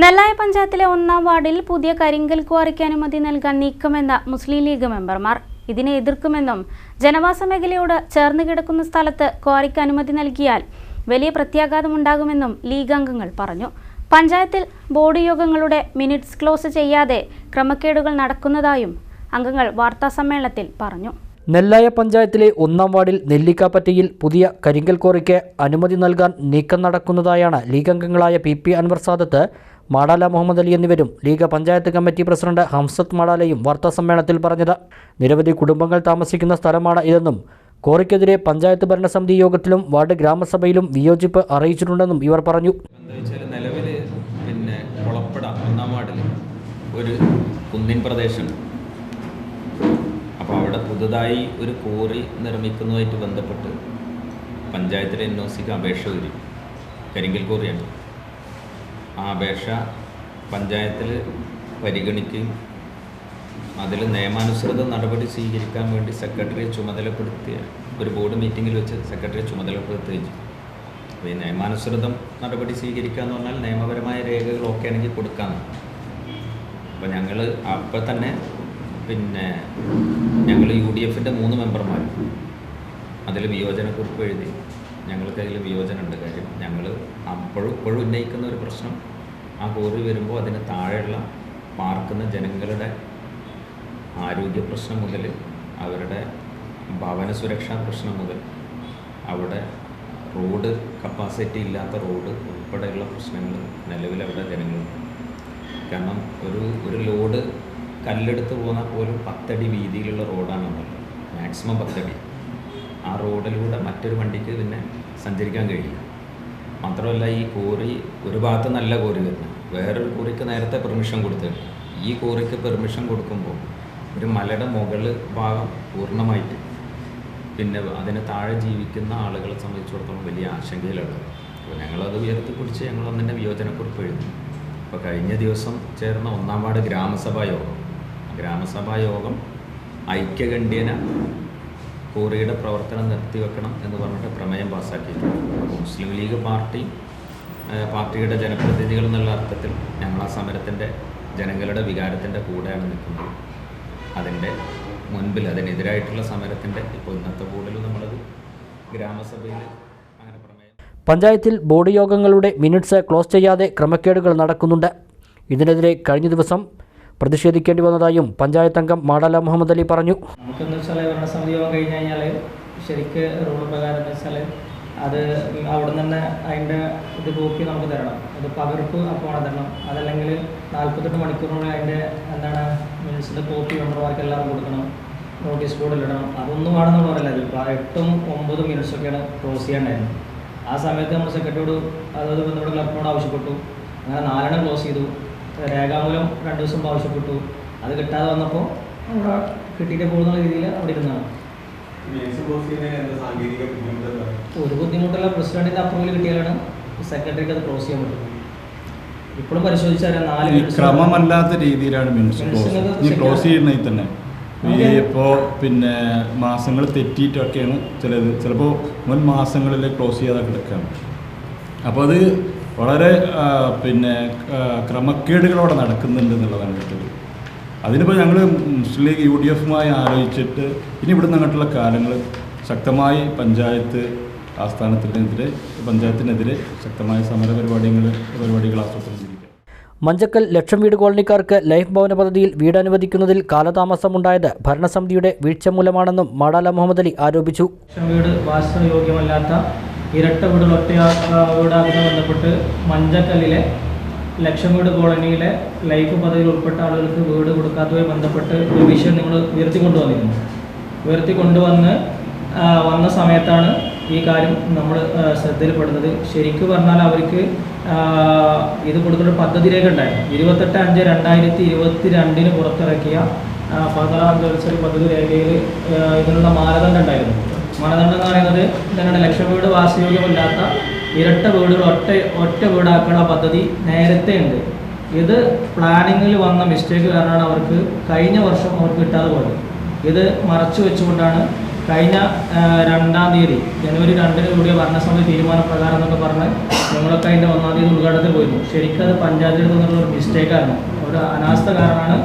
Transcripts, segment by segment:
നെല്ലായ പഞ്ചായത്തിലെ ഒന്നാം വാർഡിൽ പുതിയ കരിങ്കൽ ക്വാറിക്ക് അനുമതി നൽകാൻ നീക്കമെന്ന മുസ്ലിം ലീഗ് മെമ്പർമാർ. ഇതിനെ എതിർക്കുമെന്നും ജനവാസ മേഖലയോട് ചേർന്ന് കിടക്കുന്ന സ്ഥലത്ത് ക്വാറിക്ക് അനുമതി നൽകിയാൽ വലിയ പ്രത്യാഘാതമുണ്ടാകുമെന്നും ലീഗ് അംഗങ്ങൾ പറഞ്ഞു. പഞ്ചായത്തിൽ ബോർഡ് യോഗങ്ങളുടെ മിനിറ്റ്സ് ക്ലോസ് ചെയ്യാതെ ക്രമക്കേടുകൾ നടക്കുന്നതായും അംഗങ്ങൾ വാർത്താസമ്മേളനത്തിൽ പറഞ്ഞു. നെല്ലായ പഞ്ചായത്തിലെ ഒന്നാം വാർഡിൽ നെല്ലിക്കാപ്പറ്റയിൽ പുതിയ കരിങ്കൽ ക്വാറിക്ക് അനുമതി നൽകാൻ നീക്കം നടക്കുന്നതായാണ് ലീഗ് അംഗങ്ങളായ പി പി അൻവർ സാദത്ത് മാടാല മുഹമ്മദ് അലി എന്നിവരും League panchayat committee president Hamsath മാടാലയും വാർത്താസമ്മേളനത്തിൽ പറഞ്ഞത്. നിരവധി കുടുംബങ്ങൾ താമസിക്കുന്ന സ്ഥലമാണ് ഇതെന്നും കോറിക്കെതിരെ പഞ്ചായത്ത് ഭരണസമിതി യോഗത്തിലും വാർഡ് ഗ്രാമസഭയിലും വിയോജിപ്പ് അറിയിച്ചിട്ടുണ്ടെന്നും ഇവർ പറഞ്ഞു. നിലവിൽ പിന്നെ കുളപ്പട ഒന്നാം വാർഡിൽ ഒരു കുന്നിൻ പ്രദേശം അപ്പോൾ അവിടെ പുതുതായി ഒരു കോറി നിർമ്മിക്കുന്നതുമായിട്ട് ബന്ധപ്പെട്ട് പഞ്ചായത്തിലെ എൻ ഒ സിക്ക് അപേക്ഷ വരും. കരിങ്കൽ കോറിയാണ്. ആ അപേക്ഷ പഞ്ചായത്തിൽ പരിഗണിക്കുകയും അതിൽ നിയമാനുസൃത നടപടി സ്വീകരിക്കാൻ വേണ്ടി സെക്രട്ടറിയെ ചുമതലപ്പെടുത്തിയ ഒരു ബോർഡ് മീറ്റിങ്ങിൽ വെച്ച് സെക്രട്ടറിയെ ചുമതലപ്പെടുത്തുകയും ചെയ്യും അപ്പോൾ ഈ നിയമാനുസൃതം നടപടി സ്വീകരിക്കുക എന്ന് പറഞ്ഞാൽ നിയമപരമായ രേഖകൾ ഒക്കെ ആണെങ്കിൽ കൊടുക്കാം. അപ്പോൾ ഞങ്ങൾ അപ്പോൾ തന്നെ പിന്നെ ഞങ്ങൾ യു ഡി എഫിന്റെ മൂന്ന് മെമ്പർമാർ അതിൽ വിയോജനക്കുറിപ്പ് എഴുതി ഞങ്ങൾക്ക് അതിൽ വിയോജനമുണ്ട്. കാര്യം ഞങ്ങൾ അപ്പോഴും ഇപ്പോഴും ഉന്നയിക്കുന്ന ഒരു പ്രശ്നം ആ കോറി വരുമ്പോൾ അതിന് താഴെയുള്ള പാർക്കുന്ന ജനങ്ങളുടെ ആരോഗ്യ പ്രശ്നം മുതൽ അവരുടെ ഭവന സുരക്ഷാ പ്രശ്നം മുതൽ അവിടെ റോഡ് കപ്പാസിറ്റി ഇല്ലാത്ത റോഡ് ഉൾപ്പെടെയുള്ള പ്രശ്നങ്ങൾ നിലവിൽ അവിടെ ജനങ്ങളുണ്ട്. കാരണം ഒരു ഒരു ലോഡ് കല്ലെടുത്ത് പോന്നാൽ പോലും പത്തടി വീതിയിലുള്ള റോഡാണെന്നുള്ളത് മാക്സിമം പത്തടി. ആ റോഡിലൂടെ മറ്റൊരു വണ്ടിക്ക് പിന്നെ സഞ്ചരിക്കാൻ കഴിയില്ല. മാത്രമല്ല ഈ കോറി ഒരു ഭാഗത്ത് നല്ല കോറി വരുന്നത് വേറൊരു കോറിക്ക് നേരത്തെ പെർമിഷൻ കൊടുത്തിട്ടുണ്ട്. ഈ കോറിക്ക് പെർമിഷൻ കൊടുക്കുമ്പോൾ ഒരു മലയുടെ മുകൾ ഭാഗം പൂർണമായിട്ട് പിന്നെ അതിന് താഴെ ജീവിക്കുന്ന ആളുകളെ സംബന്ധിച്ചിടത്തോളം വലിയ ആശങ്കയിലുള്ളത്. അപ്പോൾ ഞങ്ങളത് ഉയർത്തിപ്പിടിച്ച് ഞങ്ങൾ അതിന്റെ വിയോജനക്കുറിപ്പ് എഴുതി. അപ്പോൾ കഴിഞ്ഞ ദിവസം ചേർന്ന ഒന്നാം വാർഡ് ഗ്രാമസഭാ യോഗം. ഗ്രാമസഭാ യോഗം ഐക്യകണ്ഠ്യേന കോറിയുടെ പ്രവർത്തനം നിർത്തിവെക്കണം എന്ന് പറഞ്ഞിട്ട് പ്രമേയം പാസ്സാക്കിയിട്ടുണ്ട്. മുസ്ലിം ലീഗ് പാർട്ടി പാർട്ടിയുടെ ജനപ്രതിനിധികൾ എന്നുള്ള അർത്ഥത്തിൽ ഞങ്ങൾ ആ സമരത്തിന്റെ ജനങ്ങളുടെ വികാരത്തിന്റെ കൂടെയാണ് നിൽക്കുന്നത്. അതിന്റെ മുൻപിൽ അതിനെതിരായിട്ടുള്ള സമരത്തിന്റെ ഇപ്പോൾ ഇന്നത്തെ കൂടുതൽ നമ്മളത് ഗ്രാമസഭയിൽ അങ്ങനെ പ്രമേയം. പഞ്ചായത്തിൽ ബോർഡ് യോഗങ്ങളുടെ മിനിറ്റ്സ് ക്ലോസ് ചെയ്യാതെ ക്രമക്കേടുകൾ നടക്കുന്നുണ്ട്. ഇതിനെതിരെ കഴിഞ്ഞ ദിവസം പ്രതിഷേധിക്കേണ്ടി വന്നതായും പഞ്ചായത്ത് അംഗം മാടല മുഹമ്മദ് അലി പറഞ്ഞു. ശരിക്ക് റൂൾ പ്രകാരം വെച്ചാൽ അത് അവിടെ നിന്ന് അതിന്റെ ഇത് കോപ്പി നമുക്ക് തരണം. അത് പകർപ്പ് അപ്പോൾ തരണം. അതല്ലെങ്കിൽ നാൽപ്പത്തെട്ട് മണിക്കൂറിനുള്ളിൽ അതിന്റെ എന്താണ് മീൻസിന്റെ കോപ്പി മെമ്പർമാർക്ക് എല്ലാവരും കൊടുക്കണം. നോട്ടീസ് ബോർഡിൽ ഇടണം. അതൊന്നും ആണെന്ന് പറയില്ല ഇത് ഇപ്പം എട്ടും ഒമ്പതും മിനിറ്റ്സൊക്കെയാണ് ക്ലോസ് ചെയ്യേണ്ടായിരുന്നു ആ സമയത്ത് നമ്മൾ സെക്രട്ടറിയോട് അതായത് ബന്ധപ്പെട്ട ക്ലബിനോട് ആവശ്യപ്പെട്ടു. അങ്ങനെ നാലെണ്ണം ക്ലോസ് ചെയ്തു. രേഖാമൂലം രണ്ടു ദിവസം ആവശ്യപ്പെട്ടു. അത് കിട്ടാതെ വന്നപ്പോൾ അവിടെ കിട്ടിയിട്ട് പോകുന്ന രീതിയിൽ അവിടെ ഇരുന്നാണ്? ഒരു ബുദ്ധിമുട്ടല്ല പ്രസിഡന്റിന്റെ അപ്രൂവൽ കിട്ടിയാലാണ് സെക്രട്ടറിക്ക് അത് ക്ലോസ് ചെയ്യാൻ പറ്റുന്നത് ഇപ്പോഴും പരിശോധിച്ചാൽ നാല് ക്രമമല്ലാത്ത രീതിയിലാണ് ക്ലോസ്. ചെയ്യുന്നതിൽ തന്നെ. ഈ ഇപ്പോൾ പിന്നെ മാസങ്ങൾ തെറ്റിയിട്ടൊക്കെയാണ് ചിലത്. ചിലപ്പോൾ മുൻ മാസങ്ങളിൽ ക്ലോസ് ചെയ്യാതെ കിടക്കുകയാണ് അപ്പോൾ അത് വളരെ പിന്നെ ക്രമക്കേടുകളോടെ നടക്കുന്നുണ്ട് എന്നുള്ളതാണ് കേട്ടത് അതിനിപ്പോൾ ഞങ്ങൾ മുസ്ലിം ലീഗ് യു ഡി എഫുമായി ആലോചിച്ചിട്ട് ഇനി ഇവിടുന്ന് അങ്ങോട്ടുള്ള കാലങ്ങൾ ശക്തമായി പഞ്ചായത്ത് ആസ്ഥാനത്തിനെതിരെ പഞ്ചായത്തിനെതിരെ ശക്തമായ സമര പരിപാടികൾ പരിപാടികൾ ആസൂത്രണം ചെയ്യും മഞ്ചക്കൽ ലക്ഷം വീട് കോളനിക്കാർക്ക് ലൈഫ് ഭവന പദ്ധതിയിൽ വീട് അനുവദിക്കുന്നതിൽ കാലതാമസമുണ്ടായത് ഭരണസമിതിയുടെ വീഴ്ച മൂലമാണെന്നും മാടാല മുഹമ്മദ് അലി ആരോപിച്ചു. ലക്ഷം വീട് വാസയോഗ്യമല്ലാത്ത ഇരട്ട വീടുകൾ ഒറ്റ ബന്ധപ്പെട്ട് മഞ്ചക്കല്ലിലെ ലക്ഷം വീട് കോളനിയിലെ ലൈഫ് പദ്ധതിയിൽ ഉൾപ്പെട്ട ആളുകൾക്ക് വീട് കൊടുക്കാത്തതുമായി ബന്ധപ്പെട്ട് ഒരു വിഷയം നിങ്ങൾ ഉയർത്തിക്കൊണ്ടുവന്നിരുന്നു. ഉയർത്തിക്കൊണ്ടുവന്ന് വന്ന സമയത്താണ് ഈ കാര്യം നമ്മൾ ശ്രദ്ധയിൽപ്പെടുന്നത്. ശരിക്കും പറഞ്ഞാൽ അവർക്ക് ഇത് കൊടുക്കുന്ന പദ്ധതി രേഖ ഉണ്ടായിരുന്നു. ഇരുപത്തെട്ട് അഞ്ച് രണ്ടായിരത്തി ഇരുപത്തി രണ്ടിന് പുറത്തിറക്കിയ പതിനാറാം ദിവസം പദ്ധതി രേഖയിൽ ഇതിനുള്ള മാനദണ്ഡം ഉണ്ടായിരുന്നു. മാനദണ്ഡം എന്ന് പറയുന്നത് നിങ്ങളുടെ ലക്ഷം വീട് വാസയോഗ്യമല്ലാത്ത ഇരട്ട വീടുകൾ ഒറ്റ ഒറ്റ വീടാക്കാനുള്ള പദ്ധതി നേരത്തെ ഉണ്ട്. ഇത് പ്ലാനിങ്ങിൽ വന്ന മിസ്റ്റേക്ക് കാരണമാണ് അവർക്ക് കഴിഞ്ഞ വർഷം അവർക്ക് കിട്ടാതെ പോയത്. ഇത് മറച്ചു വെച്ചുകൊണ്ടാണ് കഴിഞ്ഞ രണ്ടാം തീയതി ജനുവരി രണ്ടിന് കൂടിയ ഭരണസമിതി തീരുമാനപ്രകാരം എന്നൊക്കെ പറഞ്ഞ് ഞങ്ങളൊക്കെ അതിന്റെ ഒന്നാം തീയതി ഉദ്ഘാടനത്തിൽ പോയിരുന്നു. ശരിക്കും അത് പഞ്ചായത്തിൽ നിന്നുള്ള ഒരു മിസ്റ്റേക്കായിരുന്നു ഒരു അനാസ്ഥ കാരണമാണ്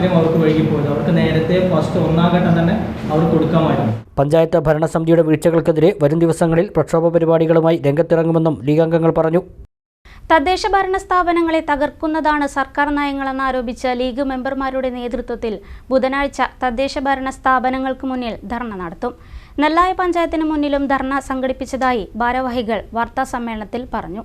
അത്രയും അവർക്ക് വൈകിപ്പോയത് അവർക്ക് നേരത്തെ ഫസ്റ്റ് ഒന്നാം ഘട്ടം തന്നെ അവർ കൊടുക്കാമായിരുന്നു. പഞ്ചായത്ത് ഭരണസമിതിയുടെ വീഴ്ചകൾക്കെതിരെ വരും ദിവസങ്ങളിൽ പ്രക്ഷോഭ പരിപാടികളുമായി രംഗത്തിറങ്ങുമെന്നും ലീഗ് അംഗങ്ങൾ പറഞ്ഞു. തദ്ദേശ ഭരണ സ്ഥാപനങ്ങളെ തകർക്കുന്നതാണ് സർക്കാർ നയങ്ങളെന്ന് ആരോപിച്ച് ലീഗ് മെമ്പർമാരുടെ നേതൃത്വത്തിൽ ബുധനാഴ്ച തദ്ദേശ ഭരണ സ്ഥാപനങ്ങൾക്ക് മുന്നിൽ ധർണ നടത്തും. നെല്ലായ പഞ്ചായത്തിന് മുന്നിലും ധർണ സംഘടിപ്പിച്ചതായി ഭാരവാഹികൾ വാർത്താസമ്മേളനത്തിൽ പറഞ്ഞു.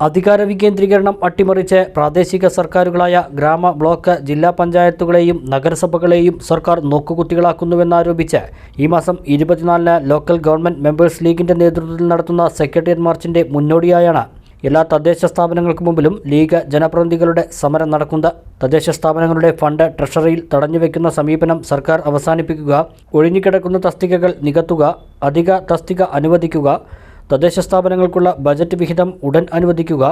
അധികാര വികേന്ദ്രീകരണം അട്ടിമറിച്ച് പ്രാദേശിക സർക്കാരുകളായ ഗ്രാമ ബ്ലോക്ക് ജില്ലാ പഞ്ചായത്തുകളെയും നഗരസഭകളെയും സർക്കാർ നോക്കുകുത്തികളാക്കുന്നുവെന്നാരോപിച്ച് ഈ മാസം ഇരുപത്തിനാലിന് ലോക്കൽ ഗവൺമെന്റ് മെമ്പേഴ്സ് ലീഗിന്റെ നേതൃത്വത്തിൽ നടത്തുന്ന സെക്രട്ടേറിയറ്റ് മാർച്ചിന്റെ മുന്നോടിയായാണ് എല്ലാ തദ്ദേശ സ്ഥാപനങ്ങൾക്ക് മുമ്പിലും ലീഗ് ജനപ്രതിനിധികളുടെ സമരം നടക്കുന്നത്. തദ്ദേശ സ്ഥാപനങ്ങളുടെ ഫണ്ട് ട്രഷറിയിൽ തടഞ്ഞുവെക്കുന്ന സമീപനം സർക്കാർ അവസാനിപ്പിക്കുക ഒഴിഞ്ഞുകിടക്കുന്ന തസ്തികകൾ നികത്തുക അധിക തസ്തിക അനുവദിക്കുക തദ്ദേശ സ്ഥാപനങ്ങൾക്കുള്ള ബജറ്റ് വിഹിതം ഉടൻ അനുവദിക്കുക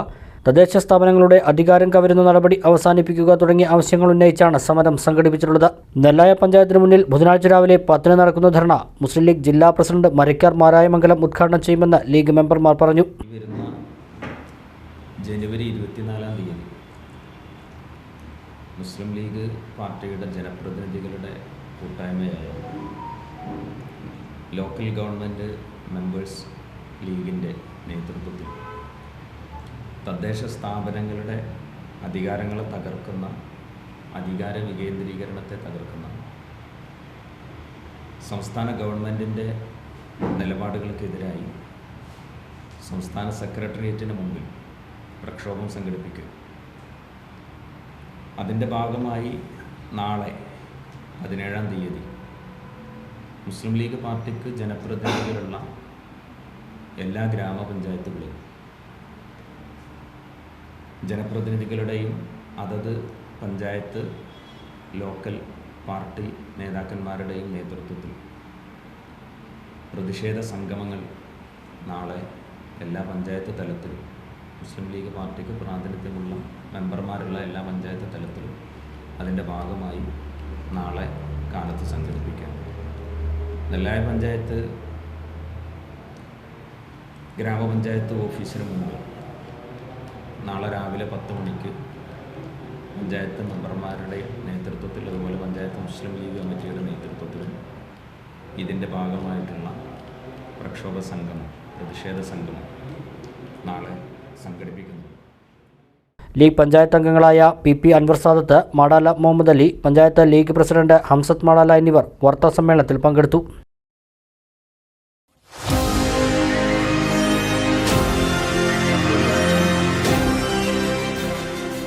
തദ്ദേശ സ്ഥാപനങ്ങളുടെ അധികാരം കവരുന്ന നടപടി അവസാനിപ്പിക്കുക തുടങ്ങിയ ആവശ്യങ്ങൾ ഉന്നയിച്ചാണ് സമരം സംഘടിപ്പിച്ചിട്ടുള്ളത്. നെല്ലായ പഞ്ചായത്തിന് മുന്നിൽ ബുധനാഴ്ച രാവിലെ പത്തിന് നടക്കുന്ന ധർണ മുസ്ലിം ലീഗ് ജില്ലാ പ്രസിഡന്റ് മരക്കാർ മാരായമംഗലം ഉദ്ഘാടനം ചെയ്യുമെന്ന് ലീഗ് മെമ്പർമാർ പറഞ്ഞു. ജനുവരി ഇരുപത്തിനാലാം തീയതി മുസ്ലിം ലീഗ് പാർട്ടിയുടെ ജനപ്രതിനിധികളുടെ കൂട്ടായ്മയായ ലോക്കൽ ഗവൺമെന്റ് മെമ്പേഴ്സ് ലീഗിന്റെ നേതൃത്വത്തിൽ. തദ്ദേശ സ്ഥാപനങ്ങളുടെ അധികാരങ്ങളെ തകർക്കുന്ന അധികാര വികേന്ദ്രീകരണത്തെ തകർക്കുന്ന സംസ്ഥാന ഗവൺമെന്റിന്റെ നിലപാടുകൾക്കെതിരായി സംസ്ഥാന സെക്രട്ടേറിയറ്റിന് മുമ്പിൽ പ്രക്ഷോഭം സംഘടിപ്പിക്കും. അതിന്റെ ഭാഗമായി നാളെ പതിനേഴാം തീയതി മുസ്ലിം ലീഗ് പാർട്ടിക്ക് ജനപ്രതിനിധികളുള്ള എല്ലാ ഗ്രാമപഞ്ചായത്തുകളിലും ജനപ്രതിനിധികളുടെയും അതത് പഞ്ചായത്ത് ലോക്കൽ പാർട്ടി നേതാക്കന്മാരുടെയും നേതൃത്വത്തിൽ പ്രതിഷേധ സംഗമങ്ങൾ നാളെ എല്ലാ പഞ്ചായത്ത് തലത്തിലും മുസ്ലിം ലീഗ് പാർട്ടിക്ക് പ്രാതിനിധ്യമുള്ള മെമ്പർമാരുള്ള എല്ലാ പഞ്ചായത്ത് തലത്തിലും അതിന്റെ ഭാഗമായി നാളെ കാലത്ത് സംഘടിപ്പിക്കാം. നെല്ലായ പഞ്ചായത്ത് ഗ്രാമപഞ്ചായത്ത് ഓഫീസിന് മുമ്പ് നാളെ രാവിലെ പത്ത് മണിക്ക് പഞ്ചായത്ത് മെമ്പർമാരുടെ നേതൃത്വത്തിൽ അതുപോലെ പഞ്ചായത്ത് മുസ്ലിം ലീഗ് കമ്മിറ്റിയുടെ നേതൃത്വത്തിലും ഇതിന്റെ ഭാഗമായിട്ടുള്ള പ്രക്ഷോഭ സംഗമം പ്രതിഷേധ സംഗമം നാളെ സംഘടിപ്പിക്കുന്നു. ലീഗ് പഞ്ചായത്ത് അംഗങ്ങളായ P P Anwar Sadath Madala Muhammad Ali panchayat League president Hamsath Madala എന്നിവർ വാർത്താസമ്മേളനത്തിൽ പങ്കെടുത്തു.